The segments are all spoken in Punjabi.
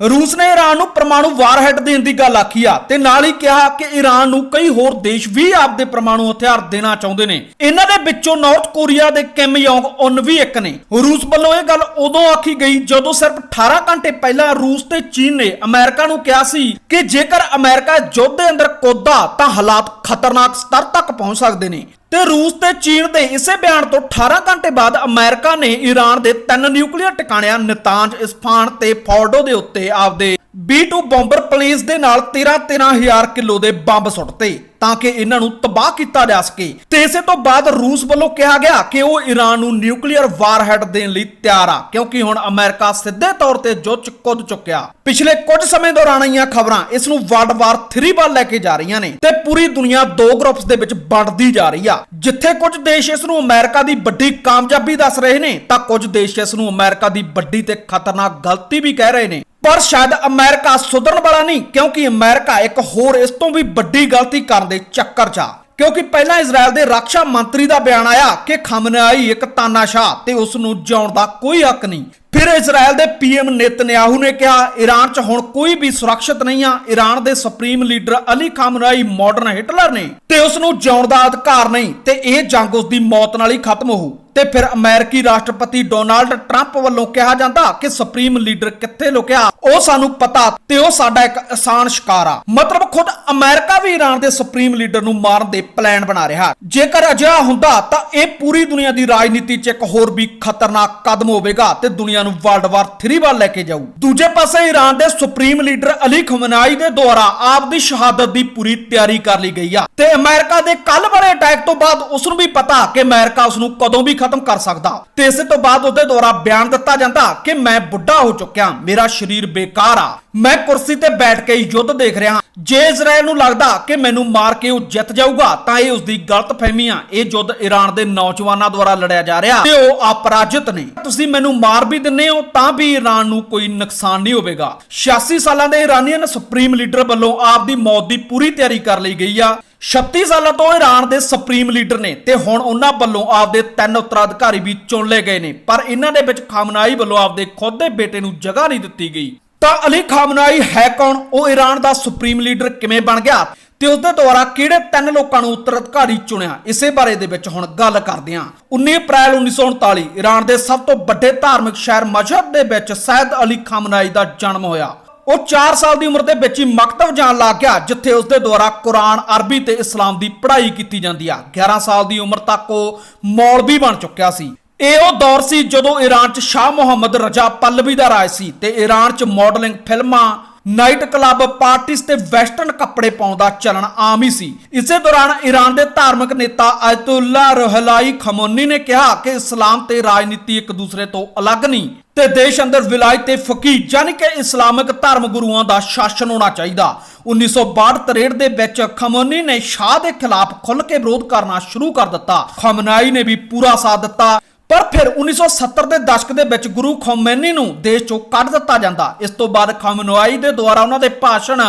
ਰੂਸ ਨੇ ਈਰਾਨ ਨੂੰ ਪਰਮਾਣੂ ਵਾਰਹੈਡ ਦੇਣ ਦੀ ਗੱਲ ਆਖੀ ਆ ਤੇ ਨਾਲ ਹੀ ਕਿਹਾ ਕਿ ਈਰਾਨ ਨੂੰ ਕਈ ਹੋਰ ਦੇਸ਼ ਵੀ ਆਪਦੇ ਪਰਮਾਣੂ ਹਥਿਆਰ ਦੇਣਾ ਚਾਹੁੰਦੇ ਨੇ। ਇਹਨਾਂ ਦੇ ਵਿੱਚੋਂ ਨਾਰਥ ਕੋਰੀਆ ਦੇ ਕਿਮ ਯੋਂਗ ਉਨ ਵੀ ਇੱਕ ਨੇ। ਰੂਸ ਵੱਲੋਂ ਇਹ ਗੱਲ ਉਦੋਂ ਆਖੀ ਗਈ ਜਦੋਂ ਸਿਰਫ 18 ਘੰਟੇ ਪਹਿਲਾਂ ਰੂਸ ਤੇ ਚੀਨ ਨੇ ਅਮਰੀਕਾ ਨੂੰ ਕਿਹਾ ਸੀ ਕਿ ਜੇਕਰ ਅਮਰੀਕਾ ਯੁੱਧ ਦੇ ਅੰਦਰ ਕੋਦਾ ਤਾਂ ਹਾਲਾਤ ਖਤਰਨਾਕ ਸਤਰ ਤੱਕ ਪਹੁੰਚ ਸਕਦੇ ਨੇ। ਤੇ ਰੂਸ ਤੇ ਚੀਨ ਦੇ ਇਸੇ ਬਿਆਨ ਤੋਂ 18 ਘੰਟੇ ਬਾਅਦ ਅਮਰੀਕਾ ਨੇ ਈਰਾਨ ਦੇ ਤਿੰਨ ਨਿਊਕਲੀਅਰ ਟਿਕਾਣਿਆਂ ਨਤਾਂਜ ਇਸਫਾਨ ਤੇ ਫੋਰਡੋ ਦੇ ਉੱਤੇ ਆਪਦੇ B2 ਬੰਬਰ ਪਲੇਨਸ ਦੇ ਨਾਲ 13-13000 ਕਿਲੋ ਦੇ ਬੰਬ ਸੁੱਟਤੇ ਤਾਂ ਕਿ ਇਹਨਾਂ ਨੂੰ ਤਬਾਹ ਕੀਤਾ ਜਾ ਸਕੇ। ਤੇ ਇਸੇ ਤੋਂ ਬਾਅਦ ਰੂਸ ਵੱਲੋਂ ਕਿਹਾ ਗਿਆ ਕਿ ਉਹ ਈਰਾਨ ਨੂੰ ਨਿਊਕਲੀਅਰ ਵਾਰਹੈਡ ਦੇਣ ਲਈ ਤਿਆਰ ਆ, ਕਿਉਂਕਿ ਹੁਣ ਅਮਰੀਕਾ ਸਿੱਧੇ ਤੌਰ ਤੇ ਜੁੱਧ ਕੁੱਦ ਚੁੱਕਿਆ। ਪਿਛਲੇ ਕੁਝ ਸਮੇਂ ਦੌਰਾਨ ਆਈਆਂ ਖਬਰਾਂ ਇਸ ਨੂੰ ਵਰਲਡ ਵਾਰ 3 ਵੱਲ ਲੈ ਕੇ ਜਾ ਰਹੀਆਂ ਨੇ ਤੇ ਪੂਰੀ ਦੁਨੀਆ ਦੋ ਗਰੁੱਪਸ ਦੇ ਵਿੱਚ ਵੰਡਦੀ ਜਾ ਰਹੀ ਆ। ਜਿੱਥੇ ਕੁਝ ਦੇਸ਼ ਇਸ ਨੂੰ ਅਮਰੀਕਾ ਦੀ ਵੱਡੀ ਕਾਮਯਾਬੀ ਦੱਸ ਰਹੇ ਨੇ, ਤਾਂ ਕੁਝ ਦੇਸ਼ ਇਸ ਨੂੰ ਅਮਰੀਕਾ ਦੀ ਵੱਡੀ ਤੇ ਖਤਰਨਾਕ ਗਲਤੀ ਵੀ ਕਹਿ ਰਹੇ ਨੇ। ਪਰ ਸ਼ਾਇਦ ਅਮਰੀਕਾ ਸੁਧਰਨ ਵਾਲਾ ਨਹੀਂ, ਕਿਉਂਕਿ ਅਮਰੀਕਾ ਇੱਕ ਹੋਰ ਇਸ ਤੋਂ ਵੀ ਵੱਡੀ ਗਲਤੀ ਕਰਨ ਦੇ ਚੱਕਰ 'ਚ ਆ। ਕਿਉਂਕਿ ਪਹਿਲਾਂ ਇਜ਼ਰਾਈਲ ਦੇ ਰੱਖਿਆ ਮੰਤਰੀ ਦਾ ਬਿਆਨ ਆਇਆ ਕਿ ਖਮਨਾਈ ਇੱਕ ਤਾਨਾਸ਼ਾਹ ਤੇ ਉਸ ਨੂੰ ਜਿਉਣ ਦਾ ਕੋਈ ਹੱਕ ਨਹੀਂ। ਫਿਰ ਇਜ਼ਰਾਈਲ ਦੇ ਪੀਐਮ ਨੇਤਨਯਾਹੂ ਨੇ ਕਿਹਾ ਈਰਾਨ 'ਚ ਹੁਣ ਕੋਈ ਵੀ ਸੁਰੱਖਿਅਤ ਨਹੀਂ ਆ। ਈਰਾਨ ਦੇ supreme leader Ali Khamenei modern Hitler ਨੇ ਤੇ ਉਸ ਨੂੰ ਜਿਉਣ ਦਾ ਅਧਿਕਾਰ ਨਹੀਂ ਤੇ ਇਹ ਜੰਗ ਉਸ ਦੀ ਮੌਤ ਨਾਲ ਹੀ ਖਤਮ ਹੋਊ। ਤੇ ਫਿਰ ਅਮਰੀਕੀ ਰਾਸ਼ਟਰਪਤੀ ਡੋਨਾਲਡ ਟਰੰਪ ਵੱਲੋਂ ਕਿਹਾ ਜਾਂਦਾ ਕਿ ਸੁਪਰੀਮ ਲੀਡਰ ਕਿੱਥੇ ਲੁਕਿਆ? ਉਹ ਸਾਨੂੰ ਪਤਾ ਤੇ ਉਹ ਸਾਡਾ ਇੱਕ ਆਸਾਨ ਸ਼ਿਕਾਰ ਆ। ਮਤਲਬ ਖੁਦ ਅਮਰੀਕਾ ਵੀ ਈਰਾਨ ਦੇ ਸੁਪਰੀਮ ਲੀਡਰ ਨੂੰ ਮਾਰਨ ਦੇ ਪਲਾਨ ਬਣਾ ਰਿਹਾ। ਜੇਕਰ ਅਜਿਹਾ ਹੁੰਦਾ ਤਾਂ ਇਹ ਪੂਰੀ ਦੁਨੀਆ ਦੀ ਰਾਜਨੀਤੀ 'ਚ ਇੱਕ ਹੋਰ ਵੀ ਖਤਰਨਾਕ ਕਦਮ ਹੋਵੇਗਾ ਤੇ ਦੁਨੀਆ ਨੂੰ ਵਰਲਡ ਵਾਰ 3 ਵੱਲ ਲੈ ਕੇ ਜਾਊ। ਦੂਜੇ ਪਾਸੇ ਈਰਾਨ ਦੇ ਸੁਪਰੀਮ ਲੀਡਰ ਅਲੀ ਖਮਨਾਈ ਦੇ ਦੁਆਰਾ ਆਪ ਦੀ ਸ਼ਹਾਦਤ ਦੀ ਪੂਰੀ ਤਿਆਰੀ ਕਰ ਲਈ ਗਈ ਆ। ਤੇ ਅਮਰੀਕਾ ਦੇ ਕੱਲ ਵਾਲੇ ਅਟੈਕ ਤੋਂ ਬਾਅਦ ਉਸ ਨੂੰ ਵੀ ਪਤਾ ਕਿ ਅਮਰੀਕਾ ਉਸ ਨੂੰ ਕਦੋਂ ਵੀ ਖਤਮ ਕਰ ਸਕਦਾ। ਤੇ ਇਸੇ ਤੋਂ ਬਾਅਦ ਉਹਦੇ ਦੁਆਰਾ ਬਿਆਨ ਦਿੱਤਾ ਜਾਂਦਾ ਕਿ ਮੈਂ ਬੁੱਢਾ ਹੋ ਚੁੱਕਿਆ, ਮੇਰਾ ਸਰੀਰ ਬੇਕਾਰ ਆ। ਮੈਂ ਕੁਰਸੀ ਤੇ ਬੈਠ ਕੇ ਯੁੱਧ ਦੇਖ ਰਿਹਾ ਜੇ ਇਜ਼ਰਾਈਲ ਨੂੰ ਲੱਗਦਾ ਕਿ ਮੈਨੂੰ ਮਾਰ ਕੇ ਉਹ ਜਿੱਤ ਜਾਊਗਾ, ਤਾਂ ਇਹ ਉਸ ਗਲਤਫਹਿਮੀ ਆ। ਇਹ ਯੁੱਧ ਈਰਾਨ ਦੇ ਨੌਜਵਾਨਾਂ ਦੁਆਰਾ ਲੜਿਆ ਜਾ ਰਿਹਾ। ਤੇ ਉਹ ਅਪਰਾਜਿਤ ਨੇ। ਤੁਸੀਂ ਮੈਨੂੰ ਮਾਰ ਵੀ ਦਿੰਨੇ ਹੋ, ਤਾਂ ਵੀ ਈਰਾਨ ਨੂੰ ਕੋਈ ਨੁਕਸਾਨ ਨਹੀਂ ਹੋਵੇਗਾ। 86 ਸਾਲਾਂ ਦੇ ਇਰਾਨੀਅਨ ਸੁਪਰੀਮ ਲੀਡਰ ਵੱਲੋਂ ਆਪ ਦੀ ਮੌਤ ਦੀ ਪੂਰੀ ਤਿਆਰੀ ਕਰ ਲਈ ਗਈ ਆ। 36 ਸਾਲਾਂ ਤੋਂ ਈਰਾਨ ਦੇ ਸੁਪਰੀਮ ਲੀਡਰ ਨੇ ਤੇ ਹੁਣ ਉਹਨਾਂ ਵੱਲੋਂ ਆਪਦੇ ਤਿੰਨ ਉੱਤਰਾਧਿਕਾਰੀ ਵੀ ਚੁਣ ਲਏ ਗਏ ਨੇ। ਪਰ ਇਹਨਾਂ ਦੇ ਵਿੱਚ ਖਾਮਨਾਈ ਵੱਲੋਂ ਆਪਦੇ ਖੁਦ ਦੇ ਬੇਟੇ ਨੂੰ ਜਗ੍ਹਾ ਨਹੀਂ ਦਿੱਤੀ ਗਈ। ਤਾਂ ਅਲੀ ਖਾਮਨਾਈ ਹੈ ਕੌਣ? ਉਹ ਈਰਾਨ ਦਾ ਸੁਪਰੀਮ ਲੀਡਰ ਕਿਵੇਂ ਬਣ ਗਿਆ? ਤੇ ਉਸ ਦੇ ਦੁਆਰਾ ਕਿਹੜੇ ਤਿੰਨ ਲੋਕਾਂ ਨੂੰ ਉੱਤਰਾਧਿਕਾਰੀ ਚੁਣਿਆ? ਇਸੇ ਬਾਰੇ ਦੇ ਵਿੱਚ ਹੁਣ ਗੱਲ ਕਰਦੇ ਹਾਂ। 19 ਅਪ੍ਰੈਲ 1939 ਈਰਾਨ ਦੇ ਸਭ ਤੋਂ ਵੱਡੇ ਧਾਰਮਿਕ ਸ਼ਹਿਰ ਮਸ਼ਹਦ ਦੇ ਵਿੱਚ ਸੈਦ ਅਲੀ ਖਾਮਨਾਈ ਦਾ ਜਨਮ ਹੋਇਆ। ਉਹ 4 ਸਾਲ ਦੀ ਉਮਰ ਦੇ ਵਿੱਚ ਹੀ ਮਕਤਬ ਜਾਣ ਲੱਗ ਗਿਆ, ਜਿੱਥੇ ਉਸ ਦੇ ਦੁਆਰਾ ਕੁਰਾਨ, ਅਰਬੀ ਤੇ ਇਸਲਾਮ ਦੀ ਪੜ੍ਹਾਈ ਕੀਤੀ ਜਾਂਦੀ ਆ। 11 ਸਾਲ ਦੀ ਉਮਰ ਤੱਕ ਉਹ ਮੌਲਵੀ ਬਣ ਚੁੱਕਿਆ ਸੀ। ਇਹ ਉਹ ਦੌਰ ਸੀ ਜਦੋਂ ਈਰਾਨ 'ਚ ਸ਼ਾਹ ਮੁਹੰਮਦ ਰਜ਼ਾ ਪੱਲਵੀ ਦਾ ਰਾਜ ਸੀ ਤੇ ਈਰਾਨ 'ਚ ਮਾਡਲਿੰਗ ਫਿਲਮਾਂ, ਨਾਈਟ ਕਲੱਬ ਪਾਰਟੀਆਂ ਤੇ ਵੈਸਟਰਨ ਕੱਪੜੇ ਪਾਉਣ ਦਾ ਚਲਣ ਆਮ ਹੀ ਸੀ। ਇਸੇ ਦੌਰਾਨ ਈਰਾਨ ਦੇ ਧਾਰਮਿਕ ਨੇਤਾ ਅਯਤੁੱਲਾ ਰੋਹਲਾਈ ਖਮੋਨੀ ਨੇ ਕਿਹਾ ਕਿ ਇਸਲਾਮ ਤੇ ਰਾਜਨੀਤੀ ਇੱਕ ਦੂਸਰੇ ਤੋਂ ਅਲੱਗ ਨਹੀਂ ਤੇ ਦੇਸ਼ ਅੰਦਰ ਵਿਲਾਇਤ ਤੇ ਫਕੀਹ ਯਾਨੀ ਕਿ ਇਸਲਾਮਿਕ ਧਰਮ ਗੁਰੂਆਂ ਦਾ ਸ਼ਾਸਨ ਹੋਣਾ ਚਾਹੀਦਾ। 1962-63 ਦੇ ਵਿੱਚ ਖਮੋਨੀ ਨੇ ਸ਼ਾਹ ਦੇ ਖਿਲਾਫ ਖੁੱਲ੍ਹ ਕੇ ਵਿਰੋਧ ਕਰਨਾ ਸ਼ੁਰੂ ਕਰ ਦਿੱਤਾ। ਖਮਨਾਈ ਨੇ ਵੀ ਪੂਰਾ ਸਾਥ ਦਿੱਤਾ। ਪਰ ਫਿਰ 1970 ਦੇ ਦਸ਼ਕ ਦੇ ਵਿੱਚ ਗੁਰੂ ਖੋਮੈਨੀ ਨੂੰ ਦੇਸ਼ ਚੋਂ ਕੱਢ ਦਿੱਤਾ ਜਾਂਦਾ। ਇਸ ਤੋਂ ਬਾਅਦ ਖਮਨਵਾਈ ਦੇ ਦੁਆਰਾ ਉਹਨਾਂ ਦੇ ਭਾਸ਼ਣ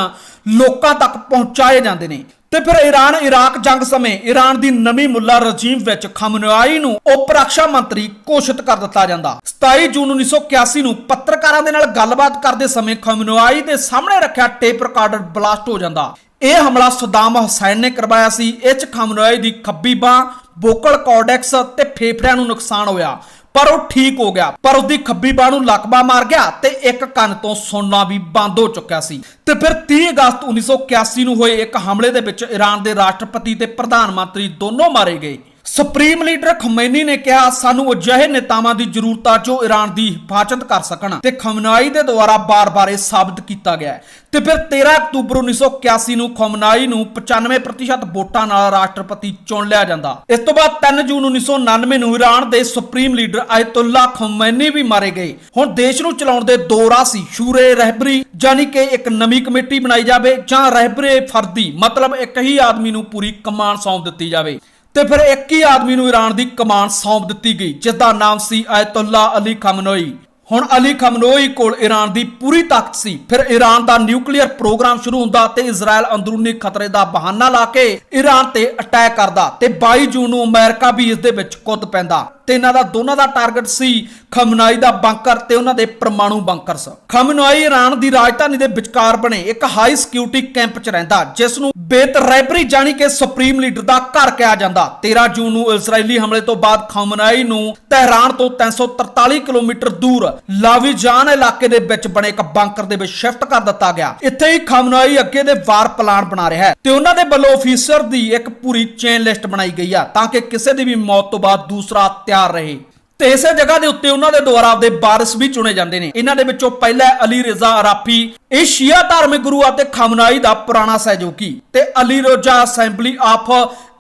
ਲੋਕਾਂ ਤੱਕ ਪਹੁੰਚਾਏ ਜਾਂਦੇ ਨੇ। ਤੇ ਫਿਰ ਈਰਾਨ ਇਰਾਕ ਜੰਗ ਸਮੇਂ ਈਰਾਨ ਦੀ ਨਵੀਂ ਮੁੱਲਾ ਰਜੀਮ ਵਿੱਚ ਖਮਨਵਾਈ ਨੂੰ ਉਪ ਰੱਖਿਆ ਮੰਤਰੀ ਘੋਸ਼ਿਤ ਕਰ ਦਿੱਤਾ ਜਾਂਦਾ। 27 ਜੂਨ 1981 ਨੂੰ ਪੱਤਰਕਾਰਾਂ ਦੇ ਨਾਲ ਗੱਲਬਾਤ ਕਰਦੇ ਸਮੇਂ ਖਮਨੁਆਈ ਦੇ ਸਾਹਮਣੇ ਰੱਖਿਆ ਟੇਪ ਰਿਕਾਰਡਰ ਬਲਾਸਟ ਹੋ ਜਾਂਦਾ। ਇਹ ਹਮਲਾ ਸਦਾਮ ਹੁਸੈਨ ਨੇ ਕਰਵਾਇਆ ਸੀ। ਇਹ ਚ ਖਮਨਵਾਈ ਦੀ ਖੱਬੀ ਬਾਹ ਵੋਕਲ ਕਾਰਡੈਕਸ ਤੇ ਫੇਫੜਿਆਂ ਨੂੰ ਨੁਕਸਾਨ ਹੋਇਆ। ਪਰ ਉਹ ਠੀਕ ਹੋ ਗਿਆ। ਪਰ ਉਹਦੀ ਖੱਬੀ ਬਾਹ ਨੂੰ ਲਕਬਾ ਮਾਰ ਗਿਆ ਤੇ ਇੱਕ ਕੰਨ ਤੋਂ ਸੁਣਨਾ ਵੀ ਬੰਦ ਹੋ ਚੁੱਕਿਆ ਸੀ। ਤੇ ਫਿਰ 30 ਅਗਸਤ 1981 ਨੂੰ ਹੋਏ ਇੱਕ ਹਮਲੇ ਦੇ ਵਿੱਚ ਈਰਾਨ ਦੇ ਰਾਸ਼ਟਰਪਤੀ ਤੇ ਪ੍ਰਧਾਨ ਮੰਤਰੀ ਦੋਨੋਂ ਮਾਰੇ ਗਏ। ਸੁਪਰੀਮ ਲੀਡਰ ਖਮੈਨੀ ਨੇ ਕਿਹਾ, ਸਾਨੂੰ ਅਜਿਹੇ ਨੇਤਾਵਾਂ ਦੀ ਜ਼ਰੂਰਤ ਆ ਜੋ ਈਰਾਨ ਦੀ ਹਿਫਾਜ਼ਤ ਕਰ ਸਕਣ। ਤੇ ਖਮਨਾਈ ਦੇ ਦੁਆਰਾ ਬਾਰ-ਬਾਰ ਇਹ ਸਾਬਤ ਕੀਤਾ ਗਿਆ ਤੇ ਫਿਰ 13 ਅਕਤੂਬਰ 1981 ਨੂੰ ਖਮਨਾਈ ਨੂੰ 95% ਵੋਟਾਂ ਨਾਲ ਰਾਸ਼ਟਰਪਤੀ ਚੁਣ ਲਿਆ ਜਾਂਦਾ। ਇਸ ਤੋਂ ਬਾਅਦ 3 ਜੂਨ 1999 ਨੂੰ ਈਰਾਨ ਦੇ ਸੁਪਰੀਮ ਲੀਡਰ ਅਯਤੁੱਲਾ ਖਮੈਨੀ ਵੀ ਮਾਰੇ ਗਏ। ਹੁਣ ਦੇਸ਼ ਨੂੰ ਚਲਾਉਣ ਦੇ ਦੋ ਰਾਹ ਸੀ। ਸ਼ੂਰੇ ਰਹਿਬਰੀ ਯਾਨੀ ਕਿ ਇੱਕ ਨਵੀਂ ਕਮੇਟੀ ਬਣਾਈ ਜਾਵੇ ਜਾਂ ਰਹਿਬਰੇ ਫਰਦੀ, ਮਤਲਬ ਇੱਕ ਹੀ ਆਦਮੀ ਨੂੰ ਪੂਰੀ ਕਮਾਨ ਸੌਂਪ ਦਿੱਤੀ ਜਾਵੇ। ਤੇ ਫਿਰ ਇੱਕ ਹੀ ਆਦਮੀ ਨੂੰ ਈਰਾਨ ਦੀ ਕਮਾਨ ਸੌਂਪ ਦਿੱਤੀ ਗਈ ਜਿਸ ਦਾ ਨਾਮ ਸੀ ਅਯਤੁੱਲਾ ਅਲੀ ਖਮਨੋਈ। ਹੁਣ ਅਲੀ ਖਮਨੋਈ ਕੋਲ ਈਰਾਨ ਦੀ ਪੂਰੀ ਤਾਕਤ ਸੀ। ਫਿਰ ਈਰਾਨ ਦਾ ਨਿਊਕਲੀਅਰ ਪ੍ਰੋਗਰਾਮ ਸ਼ੁਰੂ ਹੁੰਦਾ ਤੇ ਇਜ਼ਰਾਈਲ ਅੰਦਰੂਨੀ ਖਤਰੇ ਦਾ ਬਹਾਨਾ ਲਾ ਕੇ ਈਰਾਨ ਤੇ ਅਟੈਕ ਕਰਦਾ ਤੇ 22 ਜੂਨ ਨੂੰ ਅਮਰੀਕਾ ਵੀ ਇਸ ਦੇ ਵਿੱਚ ਕੁੱਦ ਪੈਂਦਾ। ਤੇ ਇਹਨਾਂ ਦਾ ਦੋਨਾਂ ਦਾ ਟਾਰਗੇਟ ਸੀ ਖਮਨਾਈ ਦਾ ਬੰਕਰ ਤੇ ਉਹਨਾਂ ਦੇ ਪਰਮਾਣੂ ਬੰਕਰਸ। ਖਮਨਾਈ ਈਰਾਨ ਦੀ ਰਾਜਧਾਨੀ ਦੇ ਵਿਚਕਾਰ ਬਣੇ ਇੱਕ ਹਾਈ ਸਿਕਿਉਰਿਟੀ ਕੈਂਪ 'ਚ ਰਹਿੰਦਾ, ਜਿਸ ਨੂੰ ਬੇਤਰੈਬਰੀ ਜਾਣੀ ਕਿ ਸੁਪਰੀਮ ਲੀਡਰ ਦਾ ਘਰ ਕਿਹਾ ਜਾਂਦਾ। 13 ਜੂਨ ਨੂੰ ਇਜ਼ਰਾਈਲੀ ਹਮਲੇ ਤੋਂ ਬਾਅਦ ਖਮਨਾਈ ਨੂੰ ਤਹਿਰਾਨ ਤੋਂ 343 ਕਿਲੋਮੀਟਰ ਦੂਰ ਲਾਵੀਜਾਨ ਇਲਾਕੇ ਦੇ ਵਿੱਚ ਬਣੇ ਇੱਕ ਬੰਕਰ ਦੇ ਵਿੱਚ ਸ਼ਿਫਟ ਕਰ ਦਿੱਤਾ ਗਿਆ। ਇੱਥੇ ਹੀ ਖਮਨਾਈ ਅੱਗੇ ਦੇ ਵਾਰ ਪਲਾਨ ਬਣਾ ਰਿਹਾ ਹੈ ਤੇ ਉਹਨਾਂ ਦੇ ਵੱਲੋਂ ਅਫੀਸਰ ਦੀ ਇੱਕ ਪੂਰੀ ਚੇਨ ਲਿਸਟ ਬਣਾਈ ਗਈ ਆ ਤਾਂ ਕਿ ਕਿਸੇ ਦੀ ਵੀ ਮੌਤ ਤੋਂ ਬਾਅਦ ਦੂਸਰਾ ਤਿਆਰ ਰਹੇ। ਤੇ ਇਸੇ ਜਗ੍ਹਾ ਦੇ ਉੱਤੇ ਉਹਨਾਂ ਦੇ ਦੁਆਰਾ ਆਪਦੇ ਵਾਰਿਸ ਵੀ ਚੁਣੇ ਜਾਂਦੇ ਨੇ। ਇਹਨਾਂ ਦੇ ਵਿੱਚੋਂ ਪਹਿਲਾ ਅਲੀ ਰਜ਼ਾ ਅਰਾਫੀ ਇਹ ਸ਼ੀਆ ਧਾਰਮਿਕ ਗੁਰੂ ਅਤੇ ਖਮਨਾਈ ਦਾ ਪੁਰਾਣਾ ਸਹਿਯੋਗੀ। ਤੇ Ali Reza assembly of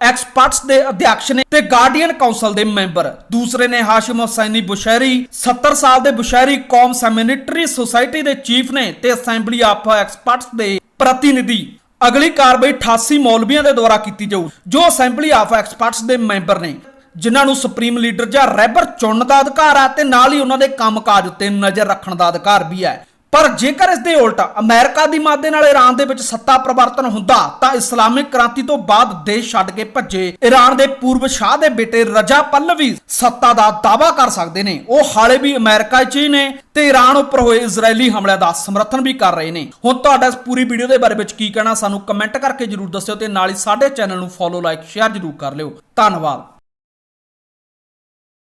experts ਦੇ ਅਧਿਅਕਸ਼ ਨੇ ਤੇ ਗਾਰਡੀਅਨ ਕਾਉਂਸਲ ਦੇ ਮੈਂਬਰ। ਦੂਸਰੇ ਨੇ ਹਾਸ਼ਿਮ ਹੁਸੈਨੀ ਬੁਸ਼ੈਰੀ। 70 ਸਾਲ ਦੇ ਬੁਸ਼ੈਰੀ ਕੌਮ ਸੈਮਿਨਿਟਰੀ ਸੁਸਾਇਟੀ ਦੇ ਚੀਫ ਨੇ ਤੇ ਅਸੈਂਬਲੀ ਆਫ ਐਕਸਪਰਟਸ ਦੇ ਪ੍ਰਤੀਨਿਧੀ। ਅਗਲੀ ਕਾਰਵਾਈ 88 ਮੌਲਵੀਆਂ ਦੇ ਦੁਆਰਾ ਕੀਤੀ ਜਾਊ, ਜੋ ਅਸੈਂਬਲੀ ਆਫ ਐਕਸਪਰਟਸ ਦੇ ਮੈਂਬਰ ਨੇ। ਜਿਨ੍ਹਾਂ ਨੂੰ ਸੁਪਰੀਮ ਲੀਡਰ ਜਾਂ ਰੈਬਰ ਚੁਣਨ ਦਾ ਅਧਿਕਾਰ ਹੈ ਤੇ ਨਾਲ ਹੀ ਉਹਨਾਂ ਦੇ ਕੰਮਕਾਜ ਉੱਤੇ ਨਜ਼ਰ ਰੱਖਣ ਦਾ ਅਧਿਕਾਰ ਵੀ ਹੈ। ਪਰ ਜੇਕਰ ਇਸ ਦੇ ਉਲਟ ਅਮਰੀਕਾ ਦੀ ਮਾਦੇ ਨਾਲ ਈਰਾਨ ਦੇ ਵਿੱਚ ਸੱਤਾ ਪਰਿਵਰਤਨ ਹੁੰਦਾ, ਤਾਂ ਇਸਲਾਮਿਕ ਕ੍ਰਾਂਤੀ ਤੋਂ ਬਾਅਦ ਦੇਸ਼ ਛੱਡ ਕੇ ਭੱਜੇ ਈਰਾਨ ਦੇ ਪੂਰਵ ਸ਼ਾਹ ਦੇ ਬੇਟੇ ਰਜਾ ਪੱਲਵੀ ਸੱਤਾ ਦਾ ਦਾਅਵਾ ਕਰ ਸਕਦੇ ਨੇ। ਉਹ ਹਾਲੇ ਵੀ ਅਮਰੀਕਾ 'ਚ ਹੀ ਨੇ ਤੇ ਈਰਾਨ ਉੱਪਰ ਹੋਏ ਇਜ਼ਰਾਈਲੀ ਹਮਲਿਆਂ ਦਾ ਸਮਰਥਨ ਵੀ ਕਰ ਰਹੇ ਨੇ। ਹੁਣ ਤੁਹਾਡਾ ਇਸ ਪੂਰੀ ਵੀਡੀਓ ਦੇ ਬਾਰੇ ਵਿੱਚ ਕੀ ਕਹਿਣਾ ਸਾਨੂੰ ਕਮੈਂਟ ਕਰਕੇ ਜਰੂਰ ਦੱਸਿਓ ਤੇ ਨਾਲ ਹੀ ਸਾਡੇ ਚੈਨਲ ਨੂੰ ਫੋਲੋ ਲਾਈਕ ਸ਼ੇਅਰ ਜਰੂਰ ਕਰ ਲਿਓ। ਧੰਨਵਾਦ।